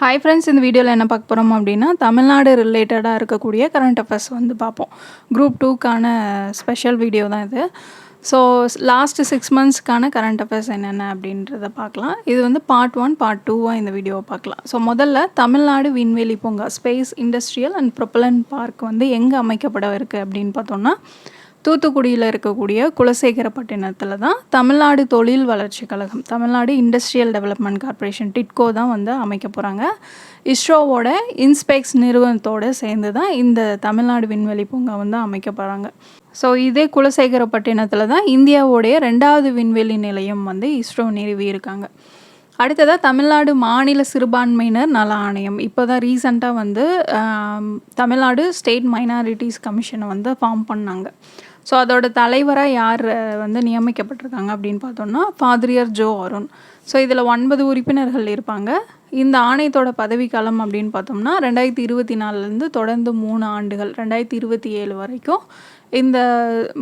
Hi friends இந்த வீடியோவில் என்ன பார்க்க போகிறோம் அப்படின்னா தமிழ்நாடு ரிலேட்டடாக இருக்கக்கூடிய கரண்ட் அஃபேர்ஸ் வந்து பார்ப்போம். குரூப் டூக்கான ஸ்பெஷல் வீடியோ தான் இது. ஸோ லாஸ்ட்டு சிக்ஸ் மந்த்ஸ்க்கான கரண்ட் அஃபேர்ஸ் என்னென்ன அப்படின்றத பார்க்கலாம். இது வந்து பார்ட் ஒன் பார்ட் டூவாக இந்த வீடியோவை பார்க்கலாம். ஸோ முதல்ல தமிழ்நாடு விண்வெளி பூங்கா space industrial and propellant park வந்து எங்கே அமைக்கப்பட இருக்குது அப்படின்னு பார்த்தோம்னா தூத்துக்குடியில் இருக்கக்கூடிய குலசேகரப்பட்டினத்தில் தான் தமிழ்நாடு தொழில் வளர்ச்சி கழகம் Tamil Nadu industrial development corporation TIDCO தான் வந்து அமைக்க போகிறாங்க இஸ்ரோவோட இன்ஸ்பெக்ஸ் நிறுவனத்தோடு சேர்ந்து தான் இந்த தமிழ்நாடு விண்வெளி பூங்கா வந்து அமைக்க போகிறாங்க ஸோ இதே குலசேகரப்பட்டினத்தில் தான் இந்தியாவோடைய ரெண்டாவது விண்வெளி நிலையம் வந்து இஸ்ரோ நிறுவி இருக்காங்க. அடுத்ததாக தமிழ்நாடு மாநில சிறுபான்மையினர் நல ஆணையம். இப்போ தான் ரீசண்டாக வந்து தமிழ்நாடு ஸ்டேட் மைனாரிட்டிஸ் கமிஷனை வந்து ஃபார்ம் பண்ணாங்க. ஸோ அதோட தலைவராக யார் வந்து நியமிக்கப்பட்டிருக்காங்க அப்படின்னு பார்த்தோம்னா ஃபாதிரியர் ஜோ அருண். ஸோ இதில் ஒன்பது உறுப்பினர்கள் இருப்பாங்க. இந்த ஆணையத்தோட பதவிக்காலம் அப்படின்னு பார்த்தோம்னா ரெண்டாயிரத்தி இருபத்தி நாலுலேருந்து தொடர்ந்து மூணு ஆண்டுகள் ரெண்டாயிரத்தி இருபத்தி ஏழு வரைக்கும் இந்த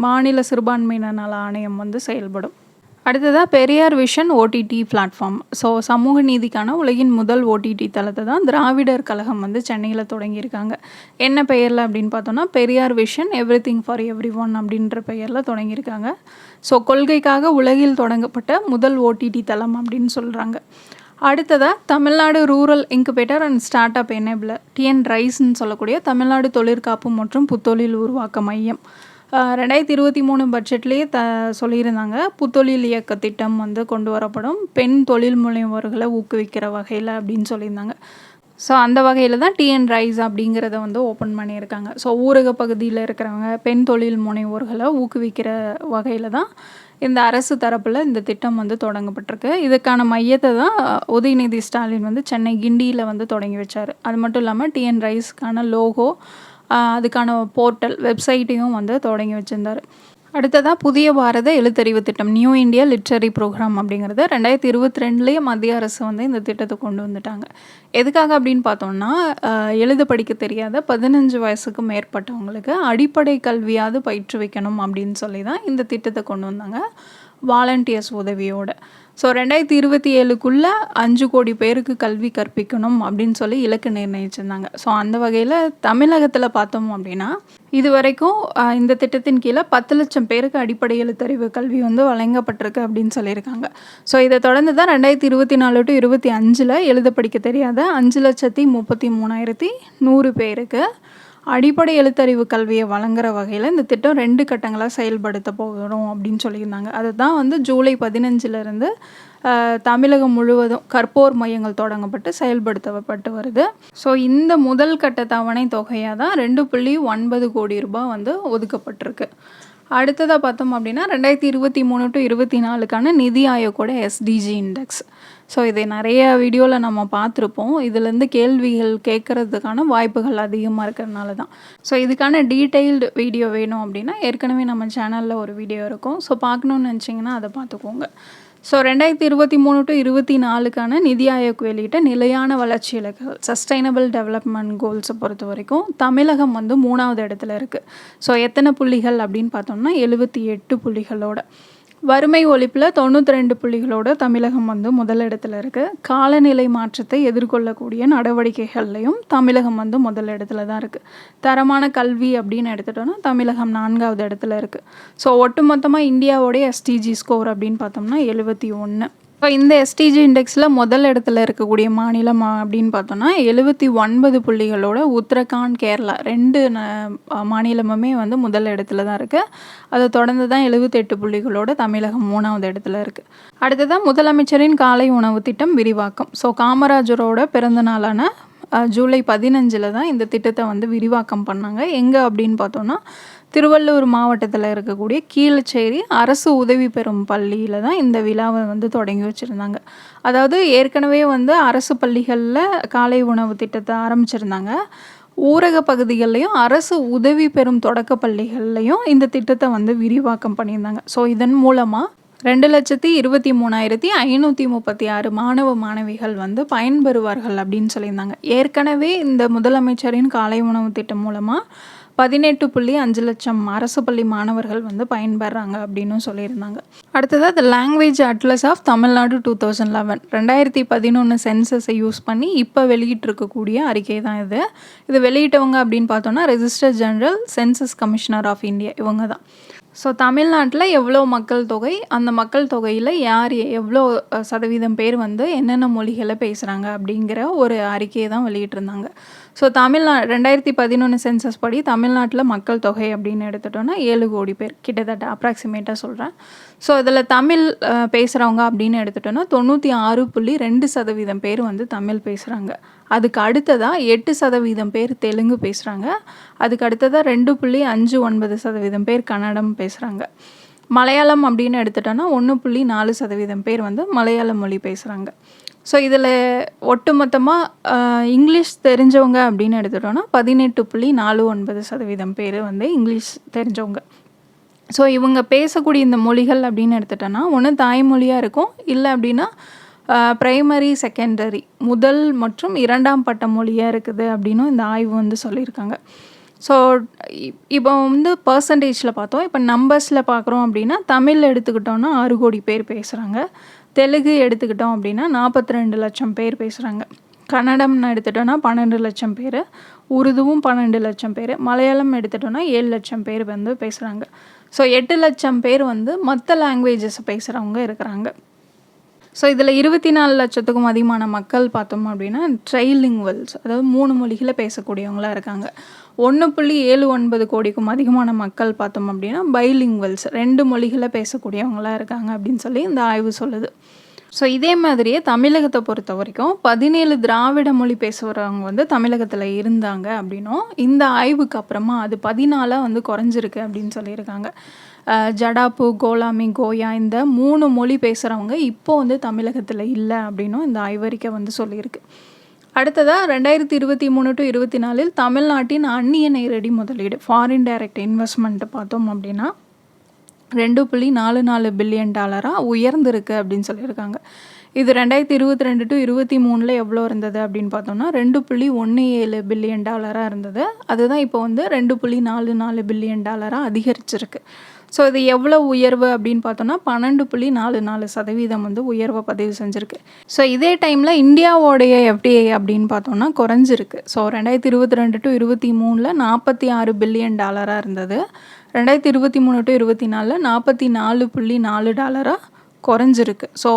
மாநில சிறுபான்மையினர் நல ஆணையம் வந்து செயல்படும். அடுத்ததாக Periyar vision OTT platform so சமூக நீதிக்கான உலகின் முதல் ஓடிடி தளத்தை தான் திராவிடர் கழகம் வந்து சென்னையில் தொடங்கியிருக்காங்க. என்ன பெயரில் அப்படின்னு பார்த்தோன்னா Periyar vision everything for everyone அப்படின்ற பெயரில் தொடங்கியிருக்காங்க. ஸோ கொள்கைக்காக உலகில் தொடங்கப்பட்ட முதல் ஓடிடி தளம் அப்படின்னு சொல்கிறாங்க அடுத்ததாக Tamil Nadu rural incubator and start up enabler TN ரைஸ்ன்னு சொல்லக்கூடிய தமிழ்நாடு தொழிற்காப்பு மற்றும் புத்தொழில் உருவாக்க மையம். ரெண்டாயிரத்தி இருபத்தி மூணு பட்ஜெட்லேயே த சொல்லியிருந்தாங்க. புத்தொழில் இயக்க திட்டம் வந்து கொண்டு வரப்படும். பெண் தொழில் முனைவோர்களை ஊக்குவிக்கிற வகையில் அப்படின்னு சொல்லியிருந்தாங்க. ஸோ அந்த வகையில் தான் டிஎன் ரைஸ் அப்படிங்கிறத வந்து ஓப்பன் பண்ணியிருக்காங்க. ஸோ ஊரக பகுதியில் இருக்கிறவங்க பெண் தொழில் முனைவோர்களை ஊக்குவிக்கிற வகையில் தான் இந்த அரசு தரப்பில் இந்த திட்டம் வந்து தொடங்கப்பட்டிருக்கு. இதுக்கான மையத்தை தான் உதயநிதி ஸ்டாலின் வந்து சென்னை கிண்டியில் வந்து தொடங்கி வச்சார். அது மட்டும் இல்லாமல் டிஎன் ரைஸ்க்கான லோகோ அதுக்கான போர்ட்டல் வெப்சைட்டையும் வந்து தொடங்கி வச்சுருந்தார். அடுத்ததாக புதிய பாரத எழுத்தறிவு திட்டம் நியூ இந்தியா லிட்ரரி ப்ரோக்ராம் அப்படிங்கிறது ரெண்டாயிரத்தி இருபத்தி ரெண்டுலேயே மத்திய அரசு வந்து இந்த திட்டத்தை கொண்டு வந்துட்டாங்க. எதுக்காக அப்படின்னு பார்த்தோம்னா எழுத படிக்க தெரியாத பதினஞ்சு வயசுக்கு மேற்பட்டவங்களுக்கு அடிப்படை கல்வியாவது பயிற்று வைக்கணும் அப்படின்னு சொல்லி தான் இந்த திட்டத்தை கொண்டு வந்தாங்க. வாலண்டியர்ஸ் உதவியோடு. ஸோ ரெண்டாயிரத்தி இருபத்தி ஏழுக்குள்ளே அஞ்சு கோடி பேருக்கு கல்வி கற்பிக்கணும் அப்படின்னு சொல்லி இலக்கு நிர்ணயிச்சிருந்தாங்க. ஸோ அந்த வகையில் தமிழகத்தில் பார்த்தோம் அப்படின்னா இது வரைக்கும் இந்த திட்டத்தின் கீழே பத்து லட்சம் பேருக்கு அடிப்படை எழுத்தறிவு கல்வி வந்து வழங்கப்பட்டிருக்கு அப்படின்னு சொல்லியிருக்காங்க. ஸோ இதை தொடர்ந்து தான் ரெண்டாயிரத்தி இருபத்தி நாலு டு இருபத்தி அஞ்சில் எழுத படிக்க தெரியாத அஞ்சு லட்சத்தி முப்பத்தி மூணாயிரத்தி நூறு பேருக்கு அடிப்படை எழுத்தறிவு கல்வியை வழங்குற வகையில் இந்த திட்டம் ரெண்டு கட்டங்களாக செயல்படுத்த போகிறோம் அப்படின்னு சொல்லியிருந்தாங்க. அதுதான் வந்து ஜூலை பதினஞ்சிலிருந்து தமிழகம் முழுவதும் கற்போர் மையங்கள் தொடங்கப்பட்டு செயல்படுத்தப்பட்டு வருது. ஸோ இந்த முதல் கட்ட தவணை தொகையாக தான் ரெண்டு புள்ளி ஒன்பது கோடி ரூபாய் வந்து ஒதுக்கப்பட்டிருக்கு. அடுத்ததாக பார்த்தோம் அப்படின்னா ரெண்டாயிரத்தி இருபத்தி மூணு டு இருபத்தி நாலுக்கான நிதி ஆயோக்கோட எஸ்டிஜி இண்டெக்ஸ் ஸோ இதை நிறைய வீடியோவில் நம்ம பார்த்துருப்போம். இதுலேருந்து கேள்விகள் கேட்குறதுக்கான வாய்ப்புகள் அதிகமாக இருக்கிறதுனால தான். ஸோ இதுக்கான டீட்டெயில்டு வீடியோ வேணும் அப்படின்னா ஏற்கனவே நம்ம சேனலில் ஒரு வீடியோ இருக்கும். ஸோ பார்க்கணுன்னு நினச்சிங்கன்னா அதை பார்த்துக்கோங்க. ஸோ ரெண்டாயிரத்தி இருபத்தி மூணு டு இருபத்தி நாலுக்கான நிதி ஆயோக் வெளியிட்ட நிலையான வளர்ச்சி இலக்குகள் சஸ்டைனபிள் டெவலப்மெண்ட் கோல்ஸை பொறுத்த வரைக்கும் தமிழகம் வந்து மூணாவது இடத்துல இருக்குது ஸோ எத்தனை புள்ளிகள் அப்படின்னு பார்த்தோம்னா எழுபத்தி எட்டு புள்ளிகளோட. வறுமை ஒழிப்பில் தொண்ணூற்றி ரெண்டு புள்ளிகளோட தமிழகம் வந்து முதலிடத்தில் இருக்குது காலநிலை மாற்றத்தை எதிர்கொள்ளக்கூடிய நடவடிக்கைகள்லையும் தமிழகம் வந்து முதல் இடத்துல தான் இருக்குது தரமான கல்வி அப்படின்னு எடுத்துட்டோன்னா தமிழகம் நான்காவது இடத்துல இருக்குது ஸோ ஒட்டுமொத்தமாக இந்தியாவோடைய எஸ்டிஜி ஸ்கோர் அப்படின்னு பார்த்தோம்னா எழுபத்தி ஒன்று இப்போ இந்த எஸ்டிஜி இண்டெக்ஸில் முதல் இடத்துல இருக்கக்கூடிய மாநிலம் அப்படின்னு பார்த்தோன்னா எழுபத்தி ஒன்பது புள்ளிகளோட உத்தரகாண்ட் கேரளா ரெண்டு மாநிலமுமே வந்து முதல் இடத்துல தான் இருக்குது அதை தொடர்ந்து தான் எழுபத்தெட்டு புள்ளிகளோட தமிழகம் மூணாவது இடத்துல இருக்குது அடுத்ததான் முதலமைச்சரின் காலை உணவு திட்டம் விரிவாக்கம். ஸோ காமராஜரோட பிறந்த நாளான ஜூலை பதினஞ்சில் தான் இந்த திட்டத்தை வந்து விரிவாக்கம் பண்ணாங்க. எங்கே அப்படின்னு பார்த்தோன்னா திருவள்ளூர் மாவட்டத்தில் இருக்கக்கூடிய கீழச்சேரி அரசு உதவி பெறும் பள்ளியில் தான் இந்த விழாவை வந்து தொடங்கி வச்சுருந்தாங்க. அதாவது ஏற்கனவே வந்து அரசு பள்ளிகளில் காலை உணவு திட்டத்தை ஆரம்பிச்சிருந்தாங்க. ஊரக பகுதிகள்லையும் அரசு உதவி பெறும் தொடக்க பள்ளிகள்லையும் இந்த திட்டத்தை வந்து விரிவாக்கம் பண்ணியிருந்தாங்க. ஸோ இதன் மூலமாக ரெண்டு லட்சத்தி இருபத்தி மூணாயிரத்தி ஐநூற்றி முப்பத்தி ஆறு மாணவ மாணவிகள் வந்து பயன்பெறுவார்கள் அப்படின்னு சொல்லியிருந்தாங்க. ஏற்கனவே இந்த முதலமைச்சரின் காலை உணவு திட்டம் மூலமாக பதினெட்டு புள்ளி அஞ்சு லட்சம் அரசு பள்ளி மாணவர்கள் வந்து பயன்பெறாங்க அப்படின்னும் சொல்லியிருந்தாங்க. அடுத்ததாக the language atlas of Tamil Nadu two thousand eleven ரெண்டாயிரத்தி பதினொன்று சென்சஸை யூஸ் பண்ணி இப்போ வெளியிட்டிருக்கக்கூடிய அறிக்கை தான் இது. இது வெளியிட்டவங்க அப்படின்னு பார்த்தோன்னா register general census commissioner of India இவங்க தான். ஸோ தமிழ்நாட்டில் எவ்வளோ மக்கள் தொகை அந்த மக்கள் தொகையில் யார் எவ்வளோ சதவீதம் பேர் வந்து என்னென்ன மொழிகளை பேசுகிறாங்க அப்படிங்கிற ஒரு அறிக்கையை தான் வெளியிட்டிருந்தாங்க. ஸோ தமிழ்நா ரெண்டாயிரத்தி பதினொன்று சென்சஸ் படி தமிழ்நாட்டில் மக்கள் தொகை அப்படின்னு எடுத்துட்டோன்னா ஏழு கோடி பேர். கிட்டத்தட்ட அப்ராக்சிமேட்டாக சொல்கிறேன் ஸோ அதில் தமிழ் பேசுகிறவங்க அப்படின்னு எடுத்துட்டோன்னா தொண்ணூற்றி ஆறு புள்ளி ரெண்டு சதவீதம் பேர் வந்து தமிழ் பேசுகிறாங்க அதுக்கு அடுத்ததாக எட்டு சதவீதம் பேர் தெலுங்கு பேசுகிறாங்க அதுக்கு அடுத்ததாக ரெண்டு புள்ளி அஞ்சு ஒன்பது சதவீதம் பேர் கன்னடம் பேசுகிறாங்க மலையாளம் அப்படின்னு எடுத்துட்டோன்னா ஒன்று புள்ளி நாலு சதவீதம் பேர் வந்து மலையாள மொழி பேசுகிறாங்க ஸோ இதில் ஒட்டுமொத்தமாக இங்கிலீஷ் தெரிஞ்சவங்க அப்படின்னு எடுத்துட்டோன்னா பதினெட்டு புள்ளி நாலு ஒன்பது சதவீதம் பேர் வந்து இங்கிலீஷ் தெரிஞ்சவங்க. ஸோ இவங்க பேசக்கூடிய இந்த மொழிகள் அப்படின்னு எடுத்துட்டோன்னா ஒன்று தாய்மொழியாக இருக்கும். இல்லை அப்படின்னா ப்ரைமரி செகண்டரி முதல் மற்றும் இரண்டாம் பட்ட மொழியாக இருக்குது அப்படின்னும் இந்த ஆய்வு வந்து சொல்லியிருக்காங்க. ஸோ இப்போ வந்து பர்சன்டேஜில் பார்த்தோம். இப்போ நம்பர்ஸில் பார்க்குறோம் அப்படின்னா தமிழில் எடுத்துக்கிட்டோன்னா ஆறு கோடி பேர் பேசுகிறாங்க தெலுங்கு எடுத்துக்கிட்டோம் அப்படின்னா நாற்பத்தி ரெண்டு லட்சம் பேர் பேசுகிறாங்க கன்னடம்னு எடுத்துட்டோன்னா பன்னெண்டு லட்சம் பேர் உருதுவும் பன்னெண்டு லட்சம் பேர் மலையாளம் எடுத்துட்டோன்னா ஏழு லட்சம் பேர் வந்து பேசுகிறாங்க ஸோ எட்டு லட்சம் பேர் வந்து மற்ற லாங்குவேஜஸ் பேசுகிறவங்க இருக்கிறாங்க. ஸோ இதில் இருபத்தி நாலு லட்சத்துக்கும் அதிகமான மக்கள் பார்த்தோம் அப்படின்னா ட்ரைலிங்குவல்ஸ் அதாவது மூணு மொழிகளை பேசக்கூடியவங்களாக இருக்காங்க. ஒன்று புள்ளி ஏழு ஒன்பது கோடிக்கும் அதிகமான மக்கள் பார்த்தோம் அப்படின்னா பைலிங்குவல்ஸ் ரெண்டு மொழிகளை பேசக்கூடியவங்களாக இருக்காங்க அப்படின்னு சொல்லி இந்த ஆய்வு சொல்லுது. ஸோ இதே மாதிரியே தமிழகத்தை பொறுத்த வரைக்கும் பதினேழு திராவிட மொழி பேசுகிறவங்க வந்து தமிழகத்தில் இருந்தாங்க அப்படின்னும் இந்த ஆய்வுக்கு அப்புறமா அது பதினாலாக வந்து குறைஞ்சிருக்கு அப்படின்னு சொல்லியிருக்காங்க. ஜடாப்பு கோலாமி கோயா இந்த மூணு மொழி பேசுகிறவங்க இப்போ வந்து தமிழகத்தில் இல்லை அப்படின்னும் இந்த ஆய்வறிக்கை வந்து சொல்லியிருக்கு. அடுத்ததாக ரெண்டாயிரத்தி இருபத்தி மூணு டு இருபத்தி நாலில் தமிழ்நாட்டின் அந்நிய நேரடி முதலீடு ஃபாரின் டைரக்ட் இன்வெஸ்ட்மெண்ட்டு பார்த்தோம் அப்படின்னா ரெண்டு புள்ளி நாலு நாலு பில்லியன் டாலராக உயர்ந்திருக்கு அப்படின்னு சொல்லியிருக்காங்க. இது ரெண்டாயிரத்தி இருபத்தி ரெண்டு டு இருபத்தி மூணில் எவ்வளோ இருந்தது அப்படின்னு பார்த்தோம்னா ரெண்டு புள்ளி ஒன்று ஏழு பில்லியன் டாலராக இருந்தது. அதுதான் இப்போ வந்து ரெண்டு புள்ளி நாலு நாலு பில்லியன் டாலராக அதிகரிச்சிருக்கு. ஸோ இது எவ்வளோ உயர்வு அப்படின்னு பார்த்தோம்னா பன்னெண்டு புள்ளி நாலு நாலு சதவீதம் வந்து உயர்வை பதிவு செஞ்சுருக்கு. ஸோ இதே டைமில் இந்தியாவோடைய எஃப்டிஐ அப்படின்னு பார்த்தோம்னா குறைஞ்சிருக்கு. ஸோ ரெண்டாயிரத்தி இருபத்தி ரெண்டு டு இருபத்தி மூணில் நாற்பத்தி ஆறு பில்லியன் டாலராக இருந்தது. ரெண்டாயிரத்தி இருபத்தி மூணு டு இருபத்தி நாலில் நாற்பத்தி நாலு புள்ளி நாலு டாலராக குறைஞ்சிருக்கு. ஸோ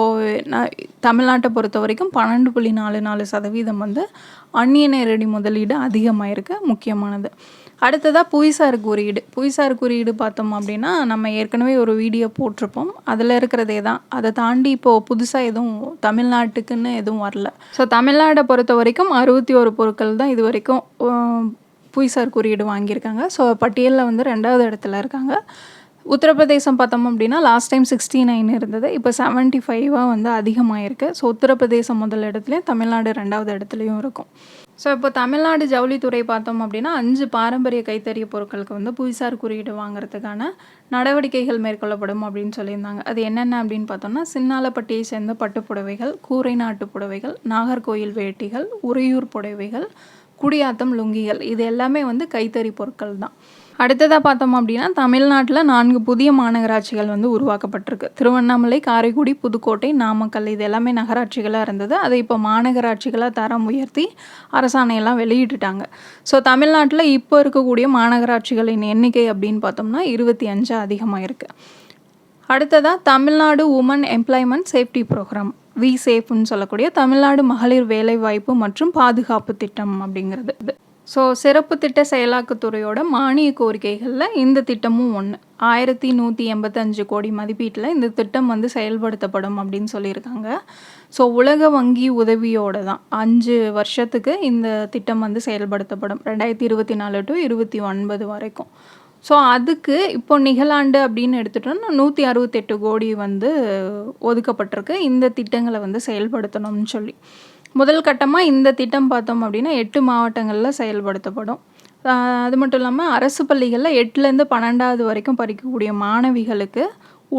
நான் தமிழ்நாட்டை பொறுத்த வரைக்கும் பன்னெண்டு புள்ளி நாலு நாலு சதவீதம் வந்து அந்நிய நேரடி முதலீடு அதிகமாயிருக்கு முக்கியமானது. அடுத்ததாக புவிசார் குறியீடு. புவிசார் குறியீடு பார்த்தோம் அப்படின்னா நம்ம ஏற்கனவே ஒரு வீடியோ போட்டிருப்போம். அதில் இருக்கிறதே தான். அதை தாண்டி இப்போது புதுசாக எதுவும் தமிழ்நாட்டுக்குன்னு எதுவும் வரல. ஸோ தமிழ்நாட்டை பொறுத்த வரைக்கும் அறுபத்தி ஒரு பொருட்கள் தான் இது வரைக்கும் புவிசார் குறியீடு வாங்கியிருக்காங்க. ஸோ பட்டியலில் வந்து ரெண்டாவது இடத்துல இருக்காங்க. உத்தரப்பிரதேசம் பார்த்தோம் அப்படின்னா லாஸ்ட் டைம் சிக்ஸ்டி நைன் இருந்தது. இப்போ செவன்ட்டி ஃபைவாக வந்து அதிகமாகிருக்கு ஸோ உத்தரப்பிரதேசம் முதல் இடத்துலையும் தமிழ்நாடு ரெண்டாவது இடத்துலையும் இருக்கும். ஸோ இப்போ தமிழ்நாடு ஜவுளித்துறை பார்த்தோம் அப்படின்னா அஞ்சு பாரம்பரிய கைத்தறிய பொருட்களுக்கு வந்து புவிசார் குறியீடு வாங்குறதுக்கான நடவடிக்கைகள் மேற்கொள்ளப்படும் அப்படின்னு சொல்லியிருந்தாங்க. அது என்னென்ன அப்படின்னு பார்த்தோம்னா சின்னாலப்பட்டியை சேர்ந்த பட்டுப் புடவைகள் கூரை நாட்டு புடவைகள் நாகர்கோயில் வேட்டிகள் உறையூர் புடவைகள் குடியாத்தம் லுங்கிகள். இது எல்லாமே வந்து கைத்தறி பொருட்கள் தான். அடுத்ததாக பார்த்தோம் அப்படின்னா தமிழ்நாட்டில் நான்கு புதிய மாநகராட்சிகள் வந்து உருவாக்கப்பட்டிருக்கு. திருவண்ணாமலை காரைக்குடி புதுக்கோட்டை நாமக்கல் இது எல்லாமே நகராட்சிகளாக இருந்தது. அதை இப்போ மாநகராட்சிகளாக தரம் உயர்த்தி அரசாணையெல்லாம் வெளியிட்டுட்டாங்க. ஸோ தமிழ்நாட்டில் இப்போ இருக்கக்கூடிய மாநகராட்சிகளின் எண்ணிக்கை அப்படின்னு பார்த்தோம்னா இருபத்தி அஞ்சு அதிகமாக இருக்குது அடுத்ததாக Tamil Nadu woman employment safety programme we சேஃப்னு சொல்லக்கூடிய தமிழ்நாடு மகளிர் வேலைவாய்ப்பு மற்றும் பாதுகாப்பு திட்டம் அப்படிங்கிறது. ஸோ சிறப்பு திட்ட செயலாக்கத்துறையோட மானிய கோரிக்கைகளில் இந்த திட்டமும் ஒன்று ஆயிரத்தி நூற்றி எண்பத்தஞ்சு கோடி மதிப்பீட்டில் இந்த திட்டம் வந்து செயல்படுத்தப்படும் அப்படின்னு சொல்லியிருக்காங்க. ஸோ உலக வங்கி உதவியோட தான். அஞ்சு வருஷத்துக்கு இந்த திட்டம் வந்து செயல்படுத்தப்படும். ரெண்டாயிரத்தி இருபத்தி நாலு டு இருபத்தி ஒன்பது வரைக்கும். ஸோ அதுக்கு இப்போ நிகழாண்டு அப்படின்னு எடுத்துட்டோம்னா நூற்றி அறுபத்தெட்டு கோடி வந்து ஒதுக்கப்பட்டிருக்கு. இந்த திட்டங்களை வந்து செயல்படுத்தணும்னு சொல்லி. முதல் கட்டமாக இந்த திட்டம் பார்த்தோம் அப்படின்னா எட்டு மாவட்டங்களில் செயல்படுத்தப்படும். அது மட்டும் இல்லாமல் அரசு பள்ளிகளில் எட்டுலேருந்து பன்னெண்டாவது வரைக்கும் படிக்கக்கூடிய மாணவிகளுக்கு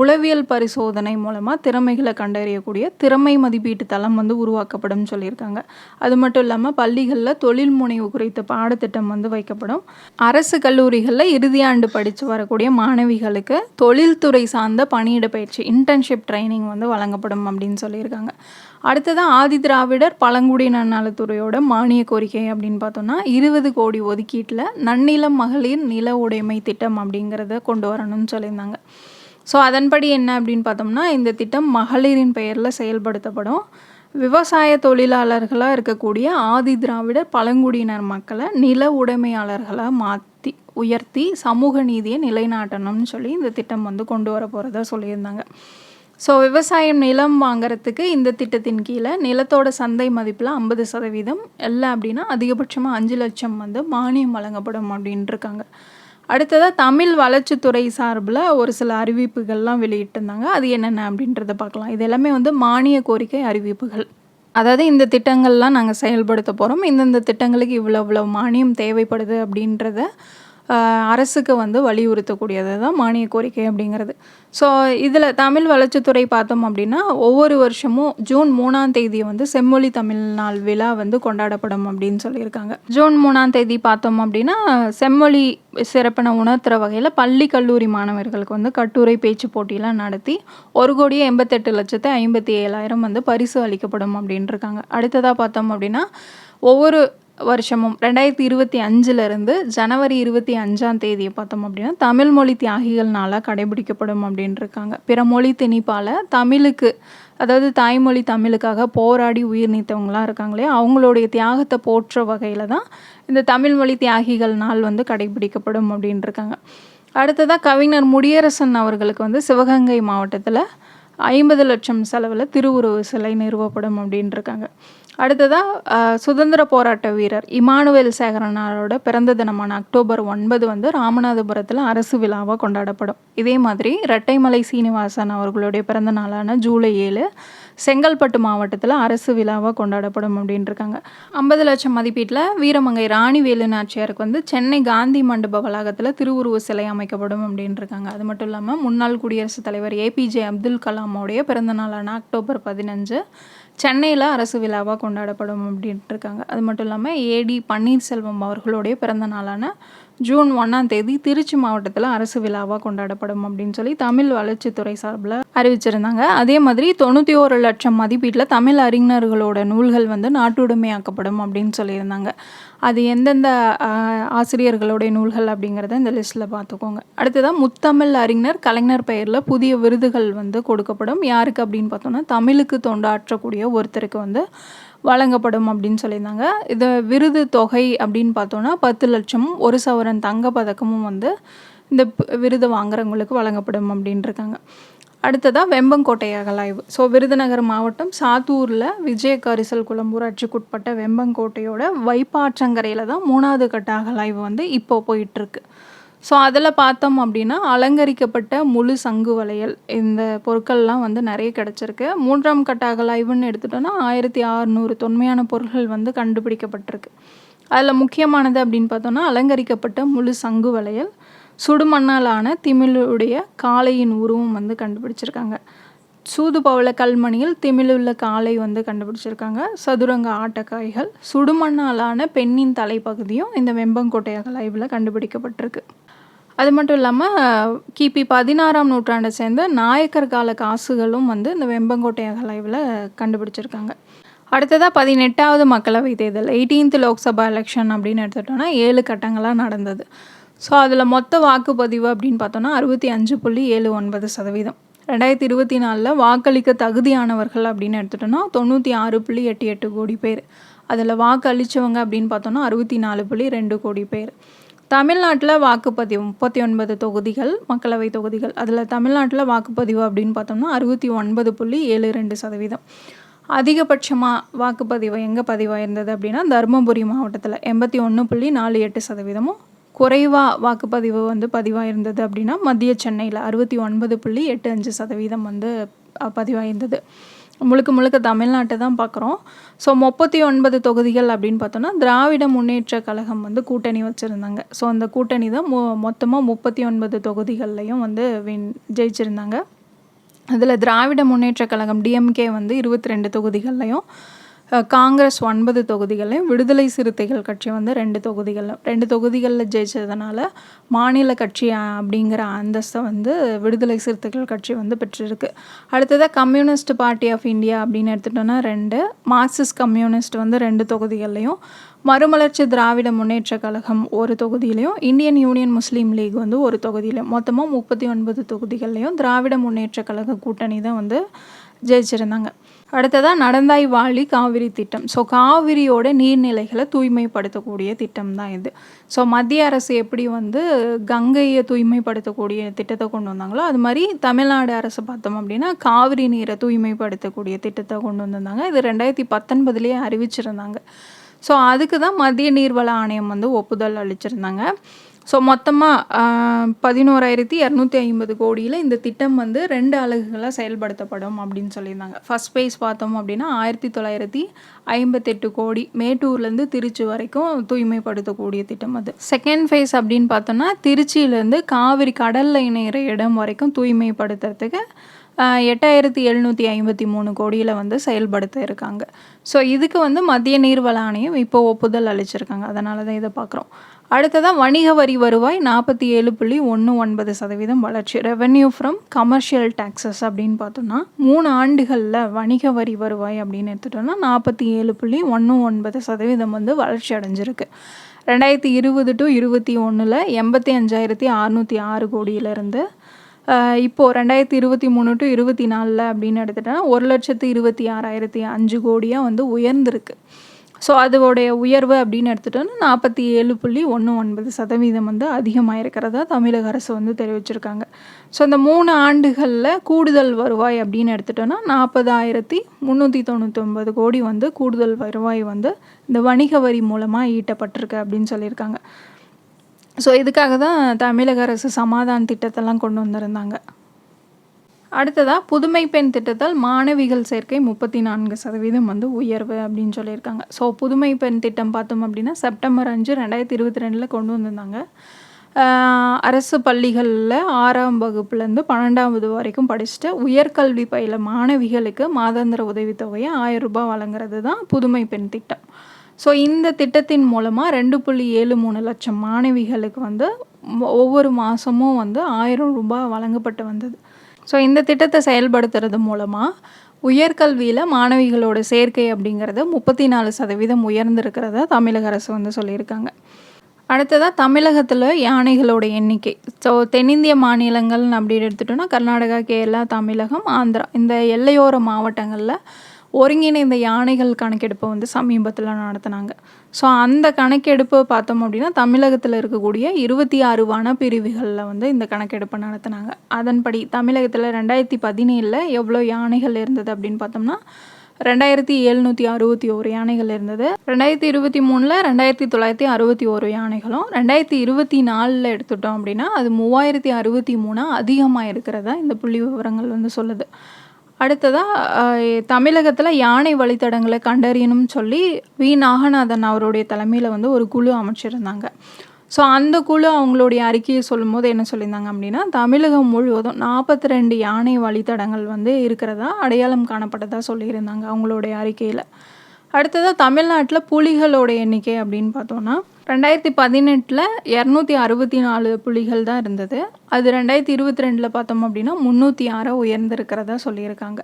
உளவியல் பரிசோதனை மூலமாக திறமைகளை கண்டறியக்கூடிய திறமை மதிப்பீட்டு தளம் வந்து உருவாக்கப்படும் சொல்லியிருக்காங்க. அது மட்டும் இல்லாமல் பள்ளிகளில் தொழில் முனைவு குறித்த பாடத்திட்டம் வந்து வைக்கப்படும். அரசு கல்லூரிகளில் இறுதியாண்டு படித்து வரக்கூடிய மாணவிகளுக்கு தொழில்துறை சார்ந்த பணியிட பயிற்சி இன்டர்ன்ஷிப் ட்ரைனிங் வந்து வழங்கப்படும் அப்படின்னு சொல்லியிருக்காங்க. அடுத்ததான் ஆதி திராவிடர் பழங்குடியின நலத்துறையோட மானிய கோரிக்கை அப்படின்னு பார்த்தோம்னா இருபது கோடி ஒதுக்கீட்டில் நன்னிலம் மகளிர் நில உடைமை திட்டம் அப்படிங்கிறத கொண்டு வரணும்னு சொல்லியிருந்தாங்க. ஸோ அதன்படி என்ன அப்படின்னு பார்த்தோம்னா இந்த திட்டம் மகளிரின் பெயரில் செயல்படுத்தப்படும். விவசாய தொழிலாளர்களாக இருக்கக்கூடிய ஆதி திராவிடர் பழங்குடியினர் மக்களை நில உடைமையாளர்களாக மாற்றி உயர்த்தி சமூக நீதியை நிலைநாட்டணும்னு சொல்லி இந்த திட்டம் வந்து கொண்டு வர போகிறதா சொல்லியிருந்தாங்க. ஸோ விவசாயம் நிலம் வாங்குறதுக்கு இந்த திட்டத்தின் கீழே நிலத்தோட சந்தை மதிப்பில் ஐம்பது சதவீதம் இல்லை அப்படின்னா அதிகபட்சமாக அஞ்சு லட்சம் வந்து மானியம் வழங்கப்படும் அப்படின்ட்டு இருக்காங்க அடுத்ததாக தமிழ் வளர்ச்சித்துறை சார்பில் ஒரு சில அறிவிப்புகள்லாம் வெளியிட்டிருந்தாங்க. அது என்னென்ன அப்படின்றத பார்க்கலாம். இது எல்லாமே வந்து மானிய கோரிக்கை அறிவிப்புகள். அதாவது இந்த திட்டங்கள்லாம் நாங்கள் செயல்படுத்த போகிறோம் இந்தந்த திட்டங்களுக்கு இவ்வளோ இவ்வளோ மானியம் தேவைப்படுது அப்படின்றத அரசுக்கு வந்து வலியுறுத்தக்கூடியது தான் மானிய கோரிக்கை அப்படிங்கிறது. ஸோ இதில் தமிழ் வளர்ச்சித்துறை பார்த்தோம் அப்படின்னா ஒவ்வொரு வருஷமும் ஜூன் மூணாம் தேதி வந்து செம்மொழி தமிழ் நாள் விழா வந்து கொண்டாடப்படும் அப்படின்னு சொல்லியிருக்காங்க. ஜூன் மூணாம் தேதி பார்த்தோம் அப்படின்னா செம்மொழி சிறப்பினை உணர்த்துற வகையில் பள்ளி கல்லூரி மாணவர்களுக்கு வந்து கட்டுரை பேச்சு போட்டியெலாம் நடத்தி ஒரு கோடியே எண்பத்தெட்டு லட்சத்து ஐம்பத்தி ஏழாயிரம் வந்து பரிசு அளிக்கப்படும் அப்படின்னு இருக்காங்க அடுத்ததாக பார்த்தோம் அப்படின்னா ஒவ்வொரு வருஷமும் ரெண்டாயிரத்தி இருபத்தி அஞ்சுலேருந்து ஜனவரி இருபத்தி அஞ்சாம் தேதியை பார்த்தோம் அப்படின்னா தமிழ் மொழி தியாகிகள் நாளாக கடைபிடிக்கப்படும் அப்படின்னு இருக்காங்க பிற மொழி திணிப்பால் தமிழுக்கு அதாவது தாய்மொழி தமிழுக்காக போராடி உயிர் நீத்தவங்களாம் இருக்காங்களே அவங்களுடைய தியாகத்தை போற்ற வகையில் தான் இந்த தமிழ் மொழி தியாகிகள் நாள் வந்து கடைபிடிக்கப்படும் அப்படின்னு இருக்காங்க அடுத்ததாக கவிஞர் முடியரசன் அவர்களுக்கு வந்து சிவகங்கை மாவட்டத்தில் ஐம்பது லட்சம் செலவில் திருவுருவ சிலை நிறுவப்படும் அப்படின்ட்டுருக்காங்க இருக்காங்க அடுத்ததாக சுதந்திர போராட்ட வீரர் இமானுவேல் சேகரனாரோட பிறந்த தினமான அக்டோபர் ஒன்பது வந்து ராமநாதபுரத்தில் அரசு விழாவாக கொண்டாடப்படும். இதே மாதிரி ரெட்டைமலை சீனிவாசன் அவர்களுடைய பிறந்த நாளான ஜூலை ஏழு செங்கல்பட்டு மாவட்டத்தில் அரசு விழாவாக கொண்டாடப்படும் அப்படின்னு இருக்காங்க ஐம்பது லட்சம் மதிப்பீட்டில் வீரமங்கை ராணி வேலு நாச்சியாருக்கு வந்து சென்னை காந்தி மண்டப வளாகத்தில் திருவுருவ சிலை அமைக்கப்படும் அப்படின்னு இருக்காங்க அது மட்டும் இல்லாமல் முன்னாள் குடியரசுத் தலைவர் ஏபிஜே அப்துல் கலாமோடைய பிறந்த நாளான அக்டோபர் பதினஞ்சு சென்னையில் அரசு விழாவாக கொண்டாடப்படும் அப்படின்ட்டு இருக்காங்க அது மட்டும் இல்லாமல் ஏடி பன்னீர்செல்வம் அவர்களுடைய பிறந்த நாளான ஜூன் ஒன்றாம் தேதி திருச்சி மாவட்டத்தில் அரசு விழாவாக கொண்டாடப்படும் அப்படின்னு சொல்லி தமிழ் வளர்ச்சித்துறை சார்பில் அறிவிச்சிருந்தாங்க. அதே மாதிரி தொண்ணூற்றி ஒரு லட்சம் மதிப்பீட்டில் தமிழ் அறிஞர்களோட நூல்கள் வந்து நாட்டுடைமையாக்கப்படும் அப்படின்னு சொல்லியிருந்தாங்க. அது எந்தெந்த ஆசிரியர்களுடைய நூல்கள் அப்படிங்கிறத இந்த லிஸ்ட்டில் பார்த்துக்கோங்க. அடுத்ததாக முத்தமிழ் அறிஞர் கலைஞர் பெயரில் புதிய விருதுகள் வந்து கொடுக்கப்படும். யாருக்கு அப்படின்னு பார்த்தோம்னா தமிழுக்கு தொண்டாற்றக்கூடிய ஒருத்தருக்கு வந்து வழங்கப்படும் அப்படின்னு சொல்லியிருந்தாங்க. இது விருது தொகை அப்படின்னு பார்த்தோன்னா பத்து லட்சமும் ஒரு சவரன் தங்க பதக்கமும் வந்து இந்த விருது வாங்குறவங்களுக்கு வழங்கப்படும் அப்படின்னு இருக்காங்க. அடுத்ததாக வெம்பங்கோட்டை அகலாய்வு ஸோ விருதுநகர் மாவட்டம் சாத்தூரில் விஜய கரிசல் குளம்பூராட்சிக்குட்பட்ட வெம்பங்கோட்டையோட வைப்பாற்றங்கரையில் தான் மூணாவது கட்ட அகலாய்வு வந்து இப்போ போயிட்டுருக்கு ஸோ அதில் பார்த்தோம் அப்படின்னா அலங்கரிக்கப்பட்ட முழு சங்கு வளையல் இந்த பொருட்கள்லாம் வந்து நிறைய கிடச்சிருக்கு. மூன்றாம் கட்ட அகலாய்வுன்னு எடுத்துட்டோன்னா ஆயிரத்தி அறநூறு தொன்மையான பொருட்கள் வந்து கண்டுபிடிக்கப்பட்டிருக்கு. அதில் முக்கியமானது அப்படின்னு பார்த்தோன்னா அலங்கரிக்கப்பட்ட முழு சங்கு வளையல் சுடுமண்ணாலான திமிழுடைய காளையின் உருவம் வந்து கண்டுபிடிச்சிருக்காங்க. சூதுபவள கல்மணியில் திமிழுள்ள காளை வந்து கண்டுபிடிச்சிருக்காங்க. சதுரங்க ஆட்டக்காய்கள் சுடுமண்ணாலான பெண்ணின் தலைப்பகுதியும் இந்த வெம்பங்கோட்டை அகலாய்வில் கண்டுபிடிக்கப்பட்டிருக்கு. அது மட்டும் இல்லாமல் கிபி பதினாறாம் நூற்றாண்டை சேர்ந்த நாயக்கர் கால காசுகளும் வந்து இந்த வெம்பங்கோட்டை அகலாய்வில் கண்டுபிடிச்சிருக்காங்க. அடுத்ததாக பதினெட்டாவது மக்களவை தேர்தல் எயிட்டீன்த் லோக்சபா எலெக்ஷன் அப்படின்னு எடுத்துட்டோன்னா ஏழு கட்டங்களாக நடந்தது. ஸோ அதில் மொத்த வாக்குப்பதிவு அப்படின்னு பார்த்தோன்னா அறுபத்தி அஞ்சு புள்ளி ஏழு ஒன்பது சதவீதம். ரெண்டாயிரத்தி இருபத்தி நாலில் வாக்களிக்க தகுதியானவர்கள் அப்படின்னு எடுத்துட்டோம்னா தொண்ணூற்றி ஆறு புள்ளி எட்டு எட்டு கோடி பேர். அதில் வாக்கு அளித்தவங்க அப்படின்னு பார்த்தோன்னா அறுபத்தி நாலு புள்ளி ரெண்டு கோடி பேர். தமிழ்நாட்டில் வாக்குப்பதிவு முப்பத்தி ஒன்பது தொகுதிகள் மக்களவை தொகுதிகள். அதில் தமிழ்நாட்டில் வாக்குப்பதிவு அப்படின்னு பார்த்தோம்னா அறுபத்தி ஒன்பது புள்ளி ஏழு ரெண்டு சதவீதம். அதிகபட்சமாக வாக்குப்பதிவு எங்கே பதிவாயிருந்தது அப்படின்னா தருமபுரி மாவட்டத்தில் எண்பத்தி ஒன்று புள்ளி நாலு எட்டு சதவீதமும் குறைவாக வாக்குப்பதிவு வந்து பதிவாயிருந்தது அப்படின்னா மத்திய சென்னையில் அறுபத்தி ஒன்பது புள்ளி எட்டு அஞ்சு சதவீதம் வந்து பதிவாயிருந்தது. முழுக்க முழுக்க தமிழ்நாட்டை தான் பார்க்குறோம் ஸோ முப்பத்தி ஒன்பது தொகுதிகள் அப்படின்னு பார்த்தோன்னா திராவிட முன்னேற்ற கழகம் வந்து கூட்டணி வச்சுருந்தாங்க. ஸோ அந்த கூட்டணி தான் மொ மொத்தமாக முப்பத்தி ஒன்பது தொகுதிகள்லையும் வந்து வின் ஜெயிச்சிருந்தாங்க. அதில் திராவிட முன்னேற்றக் கழகம் டிஎம்கே வந்து இருபத்தி ரெண்டு தொகுதிகள்லையும் காங்கிரஸ் ஒன்பது தொகுதிகளையும் விடுதலை சிறுத்தைகள் கட்சி வந்து ரெண்டு தொகுதிகளில் ரெண்டு தொகுதிகளில் ஜெயிச்சதுனால மாநில கட்சி அப்படிங்கிற அந்தஸ்தை வந்து விடுதலை சிறுத்தைகள் கட்சி வந்து பெற்றிருக்கு. அடுத்ததாக கம்யூனிஸ்ட் பார்ட்டி ஆஃப் இந்தியா அப்படின்னு எடுத்துட்டோன்னா ரெண்டு மார்க்சிஸ்ட் கம்யூனிஸ்ட் வந்து ரெண்டு தொகுதிகள்லையும் மறுமலர்ச்சி திராவிட முன்னேற்ற கழகம் ஒரு தொகுதியிலையும் இந்தியன் யூனியன் முஸ்லீம் லீக் வந்து ஒரு தொகுதியிலையும் மொத்தமாக முப்பத்தி ஒன்பது தொகுதிகள்லையும் திராவிட முன்னேற்ற கழக கூட்டணி தான் வந்து ஜெயிச்சிருந்தாங்க. அடுத்ததாக நடந்தாய் வாழி காவிரி திட்டம். ஸோ காவிரியோட நீர்நிலைகளை தூய்மைப்படுத்தக்கூடிய திட்டம் தான் இது. ஸோ மத்திய அரசு எப்படி வந்து கங்கையை தூய்மைப்படுத்தக்கூடிய திட்டத்தை கொண்டு வந்தாங்களோ அது மாதிரி தமிழ்நாடு அரசு பார்த்தோம் அப்படின்னா காவிரி நீரை தூய்மைப்படுத்தக்கூடிய திட்டத்தை கொண்டு வந்திருந்தாங்க. இது ரெண்டாயிரத்தி பத்தொன்பதுலேயே அறிவிச்சிருந்தாங்க. ஸோ அதுக்கு தான் மத்திய நீர்வள ஆணையம் வந்து ஒப்புதல் அளிச்சிருந்தாங்க. ஸோ மொத்தமாக பதினோராயிரத்தி இரநூத்தி ஐம்பது கோடியில் இந்த திட்டம் வந்து ரெண்டு அலகுகளாக செயல்படுத்தப்படும் அப்படின்னு சொல்லியிருந்தாங்க. ஃபர்ஸ்ட் ஃபேஸ் பார்த்தோம் அப்படின்னா ஆயிரத்தி தொள்ளாயிரத்தி ஐம்பத்தெட்டு கோடி மேட்டூர்லேருந்து திருச்சி வரைக்கும் தூய்மைப்படுத்தக்கூடிய திட்டம் அது. செகண்ட் ஃபேஸ் அப்படின்னு பார்த்தோம்னா திருச்சியிலேருந்து காவிரி கடலில் இணையிற இடம் வரைக்கும் தூய்மைப்படுத்துறதுக்கு எட்டாயிரத்தி எழுநூற்றி ஐம்பத்தி மூணு கோடியில் வந்து செயல்படுத்த இருக்காங்க. ஸோ இதுக்கு வந்து மத்திய நீர்வள ஆணையம் இப்போ ஒப்புதல் அளிச்சிருக்காங்க. அதனால தான் இதை பார்க்குறோம் அடுத்ததாக வணிக வரி வருவாய் நாற்பத்தி ஏழு புள்ளி ஒன்று ஒன்பது சதவீதம் வளர்ச்சி. ரெவென்யூ ஃப்ரம் கமர்ஷியல் டேக்ஸஸ் அப்படின்னு பார்த்தோம்னா மூணு ஆண்டுகளில் வணிக வரி வருவாய் அப்படின்னு எடுத்துட்டோம்னா நாற்பத்தி ஏழு புள்ளி ஒன்று ஒன்பது சதவீதம் வந்து வளர்ச்சி அடைஞ்சிருக்கு. ரெண்டாயிரத்தி இருபது டு இருபத்தி ஒன்றில் எண்பத்தி அஞ்சாயிரத்தி அறநூற்றி ஆறு கோடியிலேருந்து இப்போது ரெண்டாயிரத்தி இருபத்தி மூணு டு இருபத்தி நாலில் அப்படின்னு எடுத்துகிட்டோன்னா ஒரு லட்சத்து இருபத்தி ஆறாயிரத்தி அஞ்சு கோடியாக வந்து உயர்ந்திருக்கு. ஸோ அதோடைய உயர்வு அப்படின்னு எடுத்துட்டோன்னா நாற்பத்தி ஏழு புள்ளி ஒன்று ஒன்பது சதவீதம் வந்து அதிகமாக இருக்கிறதா தமிழக அரசு வந்து தெரிவிச்சிருக்காங்க. ஸோ இந்த மூணு ஆண்டுகளில் கூடுதல் வருவாய் அப்படின்னு எடுத்துட்டோன்னா நாற்பதாயிரத்தி முந்நூற்றி தொண்ணூற்றொம்பது கோடி வந்து கூடுதல் வருவாய் வந்து இந்த வணிக வரி மூலமாக ஈட்டப்பட்டிருக்கு அப்படின்னு சொல்லியிருக்காங்க. ஸோ இதுக்காக தான் தமிழக அரசு சமாதான திட்டத்தெல்லாம் கொண்டு வந்திருந்தாங்க. அடுத்ததாக புதுமை பெண் திட்டத்தால் மாணவிகள் சேர்க்கை முப்பத்தி நான்கு சதவீதம் வந்து உயர்வு அப்படின்னு சொல்லியிருக்காங்க. ஸோ புதுமை பெண் திட்டம் பார்த்தோம் அப்படின்னா செப்டம்பர் அஞ்சு ரெண்டாயிரத்தி இருபத்தி ரெண்டில் கொண்டு வந்திருந்தாங்க. அரசு பள்ளிகளில் ஆறாம் வகுப்புலேருந்து பன்னெண்டாவது வரைக்கும் படிச்சுட்டு உயர்கல்வி பயில மாணவிகளுக்கு மாதாந்திர உதவித்தொகையை ஆயிரம் ரூபாய் வழங்குறது தான் புதுமை பெண் திட்டம். ஸோ இந்த திட்டத்தின் மூலமாக ரெண்டு புள்ளி ஏழு மூணு லட்சம் மாணவிகளுக்கு வந்து ஒவ்வொரு மாதமும் வந்து ஆயிரம் ரூபாய் வழங்கப்பட்டு வந்தது. ஸோ இந்த திட்டத்தை செயல்படுத்துறது மூலமாக உயர்கல்வியில் மாணவிகளோட சேர்க்கை அப்படிங்கிறது முப்பத்தி நாலு சதவீதம் உயர்ந்திருக்கிறத தமிழக அரசு வந்து சொல்லியிருக்காங்க. அடுத்ததாக தமிழகத்தில் யானைகளோட எண்ணிக்கை. ஸோ தென்னிந்திய மாநிலங்கள் அப்படின்னு எடுத்துட்டோம்னா கர்நாடகா கேரளா தமிழகம் ஆந்திரா. இந்த எல்லையோர மாவட்டங்களில் ஒருங்கிணைந்த யானைகள் கணக்கெடுப்பை வந்து சமீபத்தில் நடத்தினாங்க. ஸோ அந்த கணக்கெடுப்பு பார்த்தோம் அப்படின்னா தமிழகத்தில் இருக்கக்கூடிய இருபத்தி ஆறு வனப்பிரிவுகளில் வந்து இந்த கணக்கெடுப்பை நடத்தினாங்க. அதன்படி தமிழகத்தில் ரெண்டாயிரத்தி பதினேழில் எவ்வளோ யானைகள் இருந்தது அப்படின்னு பார்த்தோம்னா ரெண்டாயிரத்தி எழுநூற்றி அறுபத்தி ஒரு யானைகள் இருந்தது. ரெண்டாயிரத்தி இருபத்தி மூணில் ரெண்டாயிரத்தி தொள்ளாயிரத்தி அறுபத்தி ஒரு யானைகளும் ரெண்டாயிரத்தி இருபத்தி நாலில் எடுத்துட்டோம் அப்படின்னா அது மூவாயிரத்தி அறுபத்தி மூணாக அதிகமாக இருக்கிறதா இந்த புள்ளி விவரங்கள் வந்து சொல்லுது. அடுத்ததாக தமிழகத்தில் யானை வழித்தடங்களை கண்டறியணும்னு சொல்லி வி. நாகநாதன் அவருடைய தலைமையில் வந்து ஒரு குழு அமைச்சிருந்தாங்க. ஸோ அந்த குழு அவங்களுடைய அறிக்கையை சொல்லும்போது என்ன சொல்லியிருந்தாங்க அப்படின்னா தமிழகம் முழுவதும் நாற்பத்தி ரெண்டு யானை வழித்தடங்கள் வந்து இருக்கிறதா அடையாளம் காணப்பட்டதாக சொல்லியிருந்தாங்க அவங்களுடைய அறிக்கையில். அடுத்ததாக தமிழ்நாட்டில் புலிகளோட எண்ணிக்கை அப்படின்னு பார்த்தோன்னா ரெண்டாயிரத்தி பதினெட்டில் இரநூத்தி அறுபத்தி நாலு புலிகள் தான் இருந்தது. அது ரெண்டாயிரத்தி இருபத்தி ரெண்டில் பார்த்தோம் அப்படின்னா முந்நூற்றி ஆறாக உயர்ந்திருக்கிறதா சொல்லியிருக்காங்க.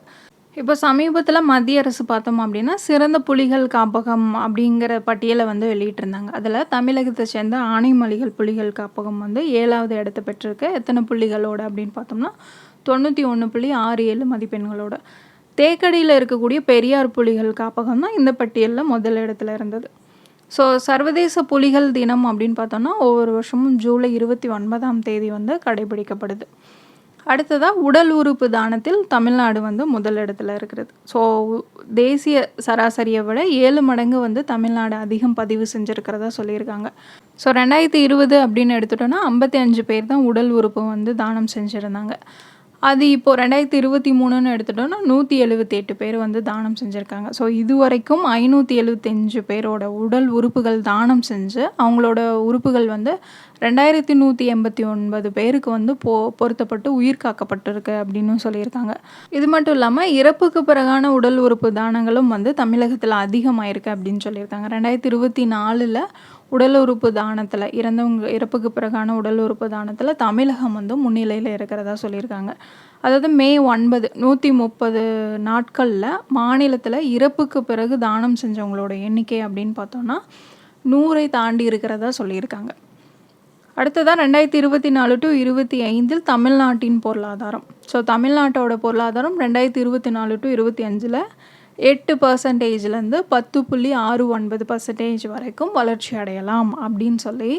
இப்போ சமீபத்தில் மத்திய அரசு பார்த்தோம் அப்படின்னா சிறந்த புலிகள் காப்பகம் அப்படிங்கிற பட்டியலை வந்து வெளியிட்டிருந்தாங்க. அதில் தமிழகத்தை சேர்ந்த ஆனைமலிகள் புலிகள் காப்பகம் வந்து ஏழாவது இடத்தை பெற்றிருக்கு. எத்தனை புள்ளிகளோட அப்படின்னு பார்த்தோம்னா தொண்ணூற்றி ஒன்று புள்ளி ஆறு ஏழு மதிப்பெண்களோட. தேக்கடியில் இருக்கக்கூடிய பெரியார் புலிகள் காப்பகம் தான் இந்த பட்டியலில் முதல் இடத்துல இருந்தது. ஸோ சர்வதேச புலிகள் தினம் அப்படின்னு பார்த்தோன்னா ஒவ்வொரு வருஷமும் ஜூலை இருபத்தி ஒன்பதாம் தேதி வந்து கடைபிடிக்கப்படுது. அடுத்ததாக உடல் உறுப்பு தானத்தில் தமிழ்நாடு வந்து முதல் இடத்துல இருக்கிறது. ஸோ தேசிய சராசரியை விட ஏழு மடங்கு வந்து தமிழ்நாடு அதிகம் பதிவு செஞ்சுருக்கிறதா சொல்லியிருக்காங்க. ஸோ ரெண்டாயிரத்தி இருபது அப்படின்னு எடுத்துட்டோன்னா ஐம்பத்தி அஞ்சு பேர் தான் உடல் உறுப்பு வந்து தானம் செஞ்சுருந்தாங்க. அது இப்போ 2023ன்னு எடுத்துட்டோம்னா, 178 பேர் வந்து தானம் செஞ்சுருக்காங்க ஸோ இதுவரைக்கும் 575 பேரோட உடல் உறுப்புகள் தானம் செஞ்சு, அவங்களோட உறுப்புகள் வந்து 2189 பேருக்கு வந்து பொ பொருத்தப்பட்டு உயிர் காக்கப்பட்டிருக்கு அப்படின்னும் சொல்லியிருக்காங்க. இது மட்டும் இல்லாமல் இறப்புக்கு பிறகான உடல் உறுப்பு தானங்களும் வந்து தமிழகத்தில் அதிகமாயிருக்கு அப்படின்னு சொல்லியிருக்காங்க. 2024ல உடல் உறுப்பு தானத்தில் இறந்தவங்க இறப்புக்கு பிறகான உடல் உறுப்பு தானத்தில் தமிழகம் வந்து முன்னிலையில் இருக்கிறதா சொல்லியிருக்காங்க. அதாவது மே ஒன்பது நூற்றி முப்பது நாட்களில் மாநிலத்தில் இறப்புக்கு பிறகு தானம் செஞ்சவங்களோட எண்ணிக்கை அப்படின்னு பார்த்தோன்னா நூறை தாண்டி இருக்கிறதா சொல்லியிருக்காங்க. அடுத்ததாக ரெண்டாயிரத்தி இருபத்தி நாலு டு இருபத்தி ஐந்தில் தமிழ்நாட்டின் பொருளாதாரம். ஸோ தமிழ்நாட்டோட பொருளாதாரம் ரெண்டாயிரத்து இருபத்தி நாலு டு இருபத்தி அஞ்சில் எட்டு பர்சன்டேஜ்லேருந்து பத்து புள்ளி ஆறு ஒன்பது பர்சன்டேஜ் வரைக்கும் வளர்ச்சி அடையலாம் அப்படின்னு சொல்லி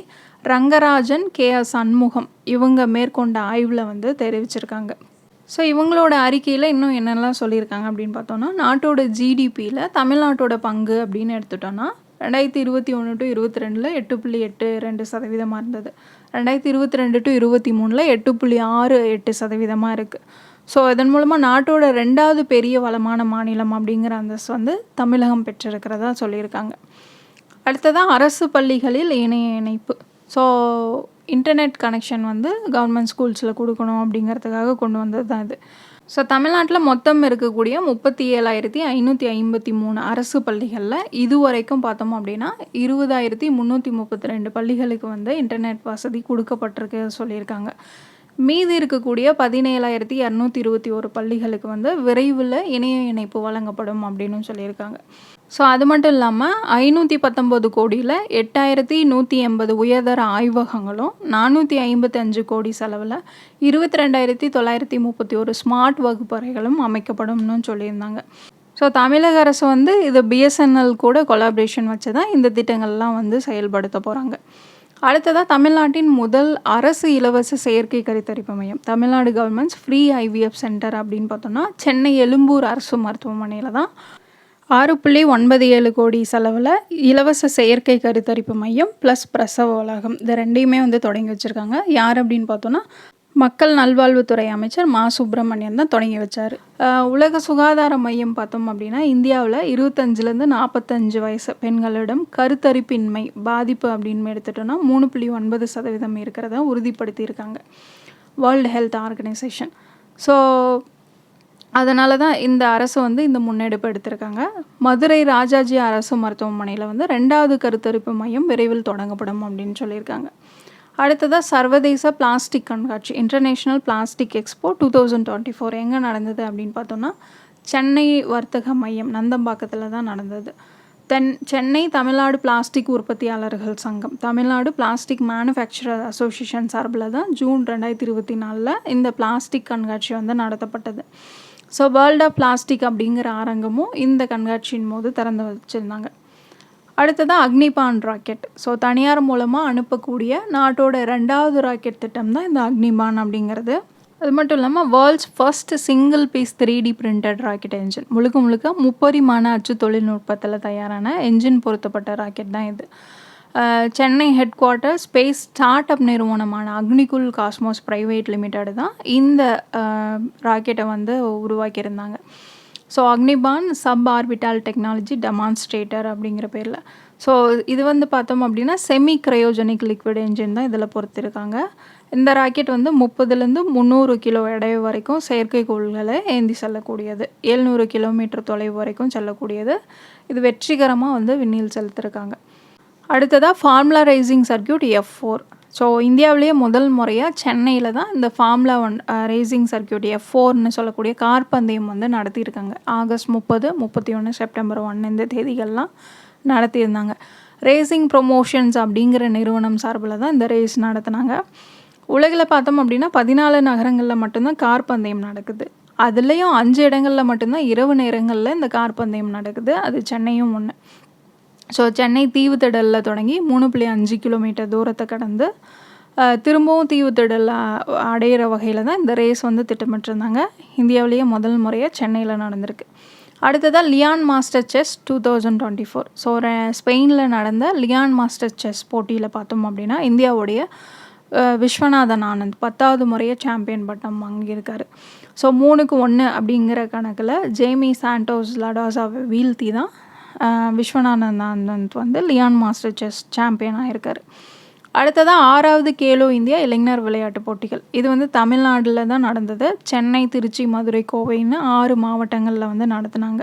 ரங்கராஜன் கே எஸ் சண்முகம் இவங்க மேற்கொண்ட ஆய்வில் வந்து தெரிவிச்சிருக்காங்க. ஸோ இவங்களோட அறிக்கையில் இன்னும் என்னெல்லாம் சொல்லியிருக்காங்க அப்படின்னு பார்த்தோன்னா நாட்டோட ஜிடிபியில் தமிழ்நாட்டோட பங்கு அப்படின்னு எடுத்துட்டோன்னா ரெண்டாயிரத்தி இருபத்தி ஒன்று டு இருபத்தி ரெண்டில் எட்டு புள்ளி எட்டு ரெண்டு சதவீதமாக இருந்தது. ரெண்டாயிரத்தி இருபத்தி ரெண்டு டு இருபத்தி மூணில் எட்டு புள்ளி ஆறு எட்டு சதவீதமாக இருக்குது ஸோ இதன் மூலமாக நாட்டோட ரெண்டாவது பெரிய வளமான மாநிலம் அப்படிங்கிற அந்தஸ்து வந்து தமிழகம் பெற்றிருக்கிறதா சொல்லியிருக்காங்க. அடுத்ததான் அரசு பள்ளிகளில் இணைய இணைப்பு. ஸோ இன்டர்நெட் கனெக்ஷன் வந்து கவர்மெண்ட் ஸ்கூல்ஸில் கொடுக்கணும் அப்படிங்கிறதுக்காக கொண்டு வந்தது தான் இது. ஸோ தமிழ்நாட்டில் மொத்தம் இருக்கக்கூடிய 37,553 அரசு பள்ளிகள்ல இதுவரைக்கும் பார்த்தோம் அப்படின்னா, 20,332 பள்ளிகளுக்கு வந்து இன்டர்நெட் வசதி கொடுக்கப்பட்டிருக்கு சொல்லியிருக்காங்க. மீதி இருக்கக்கூடிய 17,221 பள்ளிகளுக்கு வந்து விரைவில் இணைய இணைப்பு வழங்கப்படும் அப்படின்னும் சொல்லியிருக்காங்க. ஸோ அது மட்டும் இல்லாமல் ஐநூற்றி பத்தொம்போது கோடியில் எட்டாயிரத்தி நூற்றி எண்பது உயர்தர ஆய்வகங்களும், 455 கோடி செலவில் இருபத்ரெண்டாயிரத்தி தொள்ளாயிரத்தி முப்பத்தி ஒரு ஸ்மார்ட் வகுப்பறைகளும் அமைக்கப்படும்னு சொல்லியிருந்தாங்க. ஸோ தமிழக அரசு வந்து இது பிஎஸ்என்எல் கூட கொலாபரேஷன் வச்சு தான் இந்த திட்டங்கள்லாம் வந்து செயல்படுத்த போகிறாங்க அடுத்ததாக தமிழ்நாட்டின் முதல் அரசு இலவச செயற்கை கருத்தரிப்பு மையம். Tamil Nadu government's free IVF centre அப்படின்னு பார்த்தோம்னா, சென்னை எழும்பூர் அரசு மருத்துவமனையில் தான் 6.97 கோடி செலவில் இலவச செயற்கை கருத்தரிப்பு மையம் ப்ளஸ் பிரசவ வளாகம். இது ரெண்டையுமே வந்து தொடங்கி வச்சிருக்காங்க. யார் அப்படின்னு பார்த்தோன்னா மக்கள் நல்வாழ்வுத்துறை அமைச்சர் மா. சுப்பிரமணியன் தான் தொடங்கி வச்சார் உலக சுகாதார மையம் பார்த்தோம் அப்படின்னா, இந்தியாவில் இருபத்தஞ்சிலேருந்து நாற்பத்தஞ்சு வயசு பெண்களிடம் கருத்தரிப்பின்மை பாதிப்பு அப்படின்னு எடுத்துட்டோம்னா, 3.9% இருக்கிறத உறுதிப்படுத்தியிருக்காங்க. World health organisation. ஸோ அதனால தான் இந்த அரசு வந்து இந்த முன்னெடுப்பு எடுத்திருக்காங்க. மதுரை ராஜாஜி அரசு மருத்துவமனையில் வந்து ரெண்டாவது கருத்தரிப்பு மையம் விரைவில் தொடங்கப்படும் அப்படின்னு சொல்லியிருக்காங்க. அடுத்ததாக சர்வதேச பிளாஸ்டிக் கண்காட்சி international plastic expo two thousand twenty four எங்கே நடந்தது அப்படின்னு பார்த்தோன்னா சென்னை வர்த்தக மையம் நந்தம்பாக்கத்தில் தான் நடந்தது. தென் சென்னை தமிழ்நாடு பிளாஸ்டிக் உற்பத்தியாளர்கள் சங்கம், தமிழ்நாடு பிளாஸ்டிக் மேனுஃபேக்சரர் அசோசியேஷன் சார்பில் தான் ஜூன் 2024ல இந்த பிளாஸ்டிக் கண்காட்சி வந்து நடத்தப்பட்டது. ஸோ வேர்ல்ட் ஆஃப் பிளாஸ்டிக் அப்படிங்கிற அரங்கமும் இந்த கண்காட்சியின் போது திறந்து வச்சிருந்தாங்க. அடுத்ததான் அக்னிபான் ராக்கெட். ஸோ தனியார் மூலமாக அனுப்பக்கூடிய நாட்டோட ரெண்டாவது ராக்கெட் திட்டம் தான் இந்த அக்னிபான் அப்படிங்கிறது. அது மட்டும் இல்லாமல் வேர்ல்ட்ஸ் ஃபர்ஸ்ட் சிங்கிள் பீஸ் 3டி பிரிண்டட் ராக்கெட் என்ஜின். முழுக்க முழுக்க முப்பரிமாண அச்சு தொழில்நுட்பத்தில் தயாரான என்ஜின் பொருத்தப்பட்ட ராக்கெட் தான் இது. Chennai head quarter space start up நிறுவனமான அக்னிகுல் காஸ்மோஸ் ப்ரைவேட் லிமிடெட் தான் இந்த ராக்கெட்டை வந்து உருவாக்கியிருந்தாங்க. So Agnibaan sub orbital technology demonstrator அப்படிங்கிற பேரில் ஸோ இது வந்து பார்த்தோம் அப்படின்னா, செமி க்ரையோஜெனிக் லிக்விட் என்ஜின் தான் இதில் பொறுத்திருக்காங்க இந்த ராக்கெட் வந்து 30லேருந்து 300 கிலோ எடை வரைக்கும் செயற்கைக்கோள்களை ஏந்தி செல்லக்கூடியது. 700 கிலோமீட்டர் தொலைவு வரைக்கும் செல்லக்கூடியது. இது வெற்றிகரமாக வந்து விண்ணில் செலுத்தியிருக்காங்க. அடுத்ததாக ஃபார்முலா ரேசிங் சர்க்யூட் எஃப்4. ஸோ இந்தியாவிலேயே முதல் முறையாக சென்னையில் தான் இந்த ஃபார்முலா 1 அ ரேசிங் சர்க்யூட் எஃப்4ன்னு சொல்லக்கூடிய கார் பந்தயம் வந்து நடத்தியிருக்காங்க. ஆகஸ்ட் 30, 31, செப்டம்பர் ஒன்று இந்த தேதிகள்லாம் நடத்தியிருந்தாங்க. ரேசிங் ப்ரொமோஷன்ஸ் அப்படிங்கிற நிறுவனம் சார்பில் தான் இந்த ரேஸ் நடத்துனாங்க. உலகில் பார்த்தோம் அப்படின்னா, பதினாலு நகரங்களில் மட்டும்தான் கார் பந்தயம் நடக்குது. அதுலேயும் அஞ்சு இடங்களில் மட்டும்தான் இரவு நேரங்களில் இந்த கார் பந்தயம் நடக்குது. அது சென்னையும் ஒன்று ஸோ சென்னை தீவுத்திடல்ல தொடங்கி 3.5 கிலோமீட்டர் தூரத்தை கடந்து, திரும்பவும் தீவு திடலில் அடையிற வகையில் தான் இந்த ரேஸ் வந்து திட்டமிட்டிருந்தாங்க. இந்தியாவிலேயே முதல் முறையாக சென்னையில் நடந்திருக்கு. அடுத்ததாக லியான் மாஸ்டர் செஸ் 2024. ஸோ ஸ்பெயினில் நடந்த லியான் மாஸ்டர் செஸ் போட்டியில் பார்த்தோம் அப்படின்னா, இந்தியாவுடைய விஸ்வநாதன் ஆனந்த் பத்தாவது முறையாக சாம்பியன் பட்டம் வாங்கியிருக்காரு ஸோ மூணுக்கு ஒன்று அப்படிங்கிற கணக்கில் ஜேமி சாண்டோஸ் லடாஸாவை வீழ்த்தி தான் விஸ்வநாதன் வந்து லியான் மாஸ்டர் செஸ் சாம்பியன் ஆயிருக்காரு. அடுத்ததாக ஆறாவது கேலோ இந்தியா இளைஞர் விளையாட்டு போட்டிகள். இது வந்து தமிழ்நாட்டில் தான் நடந்தது. சென்னை திருச்சி மதுரை கோவைன்னு ஆறு மாவட்டங்களில் வந்து நடத்துனாங்க.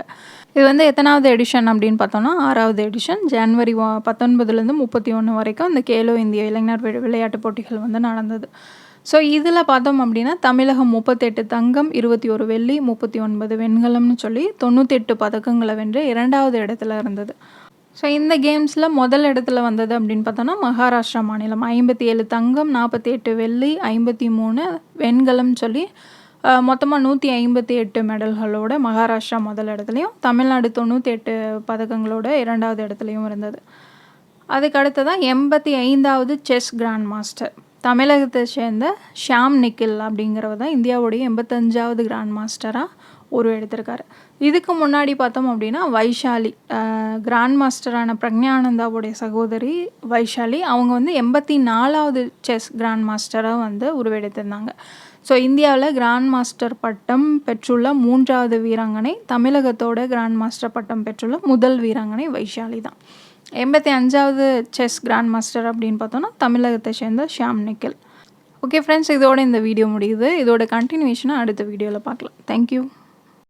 இது வந்து எத்தனாவது எடிஷன் அப்படின்னு பார்த்தோம்னா ஆறாவது எடிஷன் ஜனவரி பத்தொன்பதுலேருந்து முப்பத்தி ஒன்று வரைக்கும் இந்த கேலோ இந்தியா இளைஞர் வி- போட்டிகள் வந்து நடந்தது. ஸோ இதில் பார்த்தோம் அப்படின்னா தமிழகம் முப்பத்தெட்டு தங்கம் இருபத்தி ஒரு வெள்ளி முப்பத்தி ஒன்பது வெண்கலம்னு சொல்லி தொண்ணூத்தெட்டு பதக்கங்களை வென்று இரண்டாவது இடத்துல இருந்தது. ஸோ இந்த கேம்ஸில் முதல் இடத்துல வந்தது அப்படின்னு பார்த்தோன்னா மகாராஷ்டிரா மாநிலம். ஐம்பத்தி ஏழு தங்கம் நாற்பத்தி எட்டு வெள்ளி ஐம்பத்தி மூணு வெண்கலம் சொல்லி மொத்தமாக நூற்றி ஐம்பத்தி எட்டு மெடல்களோட மகாராஷ்டிரா முதல் இடத்துலையும் தமிழ்நாடு தொண்ணூற்றி எட்டு பதக்கங்களோட இரண்டாவது இடத்துலையும் இருந்தது. அதுக்கு அடுத்ததான் எண்பத்தி ஐந்தாவது செஸ் கிராண்ட் மாஸ்டர் தமிழகத்தை சேர்ந்த ஷியாம் நிக்கில் அப்படிங்கிறவர் தான் இந்தியாவுடைய எண்பத்தஞ்சாவது கிராண்ட் மாஸ்டராக உருவெடுத்திருக்காரு இதுக்கு முன்னாடி பார்த்தோம் அப்படின்னா வைஷாலி கிராண்ட் மாஸ்டரான பிரக்ஞானந்தாவுடைய சகோதரி வைஷாலி அவங்க வந்து எண்பத்தி நாலாவது செஸ் கிராண்ட் மாஸ்டராக வந்து உருவெடுத்திருந்தாங்க. ஸோ இந்தியாவில் கிராண்ட் மாஸ்டர் பட்டம் பெற்றுள்ள மூன்றாவது வீராங்கனை தமிழகத்தோட கிராண்ட் மாஸ்டர் பட்டம் பெற்றுள்ள முதல் வீராங்கனை வைஷாலி தான். எண்பத்தி அஞ்சாவது செஸ் கிராண்ட் மாஸ்டர் அப்படின்னு பார்த்தோன்னா தமிழகத்தை சேர்ந்த ஷியாம் நிக்கில். ஓகே ஃப்ரெண்ட்ஸ் இதோட இந்த வீடியோ முடியுது. இதோட கண்டினியூஷனாக அடுத்த வீடியோவில் பார்க்கலாம். தேங்க்யூ